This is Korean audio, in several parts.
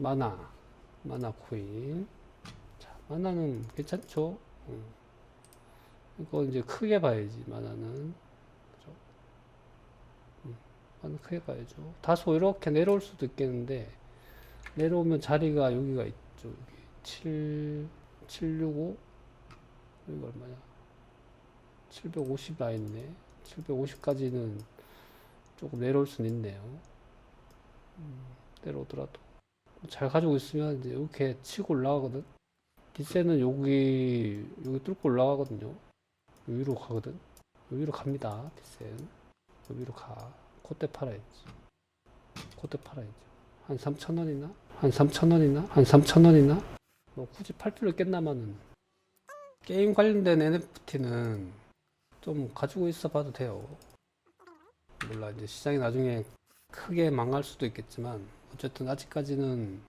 마나 마나 코인. 자 마나는 괜찮죠? 음. 이거 이제 크게 봐야지 마나는. 그죠? 음, 마나 크게 봐야죠. 다소 이렇게 내려올 수도 있겠는데 내려오면 자리가 여기가 있죠. 여기 7 765 여기가 얼마냐? 750 나있네. 750까지는 조금 내려올 수는 있네요. 음, 내려오더라도 잘 가지고 있으면 이제 이렇게 치고 올라가거든. 뒷세는 여기 여기 뚫고 올라가거든요. 여기로 가거든. 여기로 갑니다. 뒷세는 여기로 가. 그때 팔아야지. 그때 팔아야죠. 한 3천 원이나? 한 3천 원이나? 한 3천 원이나? 뭐 굳이 팔 필요 있겠나마는 게임 관련된 NFT는 좀 가지고 있어 봐도 돼요. 몰라 이제 시장이 나중에 크게 망할 수도 있겠지만 어쨌든 아직까지는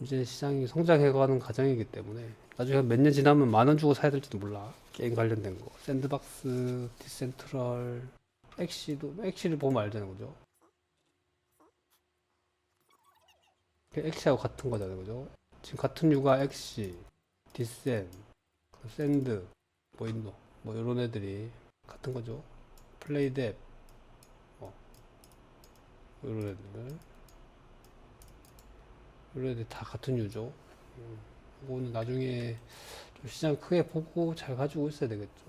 이제 시장이 성장해가는 과정이기 때문에 나중에 몇 년 지나면 만 원 주고 사야 될지도 몰라. 게임 관련된 거. 샌드박스, 디센트럴, 엑시도 엑시를 보면 알잖아요. 그죠? 그 엑시하고 같은 거잖아요. 그죠? 지금 같은 유가 엑시, 디센, 그 샌드 뭐 있노? 뭐 이런 애들이 같은 거죠. 플레이뎁 뭐. 이런 애들 애들 다 같은 유죠. 음, 이거는 나중에 좀 시장 크게 보고 잘 가지고 있어야 되겠죠.